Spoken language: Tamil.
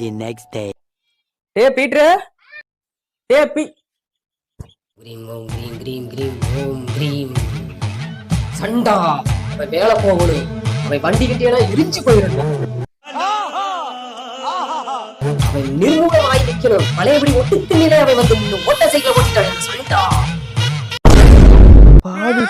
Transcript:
தி நெக்ஸ்ட் டே டே பீட்ரு. டே பீ. கிரீம் ஓம் கிரீம் கிரீம் கிரீம் ஓம் கிரீம். சண்டா. அவன் வேலை போகணும். அவன் வண்டி கிட்டியெல்லாம் இடிச்சு போயிடணும். அவன் நிர்மூலமாய் நிற்கணும் பழையபடி ஒட்டு திண்ணிலே அவன் வந்து நின்னு ஓட்ட சைக்கிள் ஓட்டிட்டான். சண்டா. பாடி